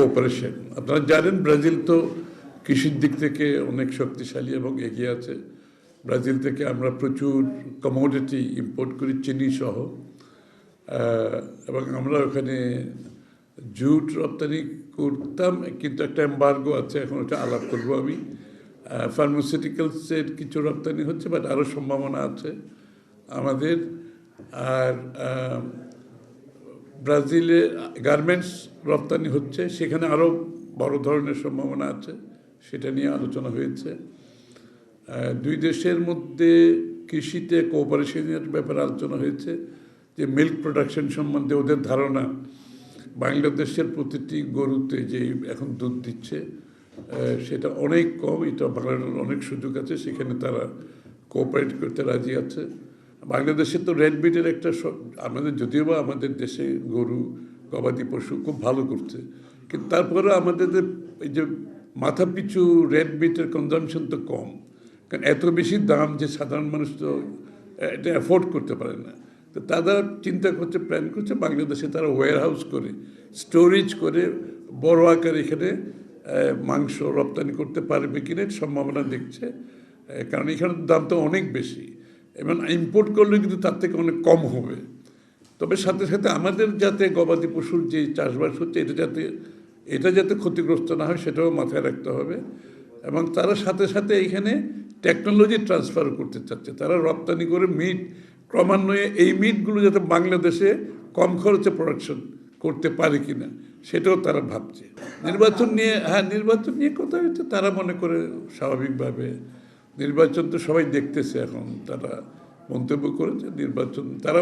Cooperation আপনারা জানেন Brazil তো কৃষির দিক থেকে অনেক শক্তিশালী এবং এগিয়ে আছে। ব্রাজিল থেকে আমরা প্রচুর কমোডিটি ইম্পোর্ট করি, চিনি সহ। এবং আমরা ওখানে জুট রপ্তানি করতাম, কিন্তু একটা এম্বার্গো আছে, এখন ওটা আলাপ করব আমি। ফার্মাসিউটিক্যালসের কিছু রপ্তানি হচ্ছে বাট আরও সম্ভাবনা আছে আমাদের। আর ব্রাজিলে গার্মেন্টস রপ্তানি হচ্ছে, সেখানে আরও বড় ধরনের সম্ভাবনা আছে, সেটা নিয়ে আলোচনা হয়েছে। দুই দেশের মধ্যে কৃষিতে কোঅপারেশনের ব্যাপারে আলোচনা হয়েছে, যে মিল্ক প্রোডাকশন সম্বন্ধে ওদের ধারণা। বাংলাদেশের প্রতিটি গরুতে যে এখন দুধ দিচ্ছে সেটা অনেক কম, এটা বাংলাদেশের অনেক সুযোগ আছে, সেখানে তারা কোঅপারেট করতে রাজি আছে। বাংলাদেশে তো রেড মিটের একটা আমাদের যদিও বা আমাদের দেশে গরু, গবাদি পশু খুব ভালো করছে। কিন্তু তারপরে আমাদের এই যে মাথা পিছু রেড মিটের কনজামশন তো কম। কারণ এত বেশি দাম যে সাধারণ মানুষ তো এটা অ্যাফোর্ড করতে পারে না। তো তারা চিন্তা করছে প্ল্যান করছে বাংলাদেশে তারা ওয়্যার হাউস করে স্টোরেজ করে, বড় আকারে এখানে মাংস রপ্তানি করতে পারবে কিনা সম্ভাবনা দেখছে। কারণ এখানে দাম তো অনেক বেশি। এবং ইম্পোর্ট করলে কিন্তু তার থেকে অনেক কম হবে। তবে সাথে সাথে আমাদের যাতে গবাদি পশুর যে চাষবাস হচ্ছে, এটা যাতে এটা যাতে ক্ষতিগ্রস্ত না হয়, সেটাও মাথায় রাখতে হবে। এবং তারা সাথে সাথে এখানে টেকনোলজি ট্রান্সফার করতে চাচ্ছে। তারা রপ্তানি করে মিট ক্রমান্বয়ে এই মিটগুলো যাতে বাংলাদেশে কম খরচে প্রোডাকশন করতে পারে কিনা, সেটাও তারা ভাবছে। নির্বাচন নিয়ে হ্যাঁ নির্বাচন নিয়ে কথা হচ্ছে, তারা মনে করে স্বাভাবিকভাবে নির্বাচন তো সবাই দেখতেছে এখন তারা মন্তব্য করেছে নির্বাচন তারা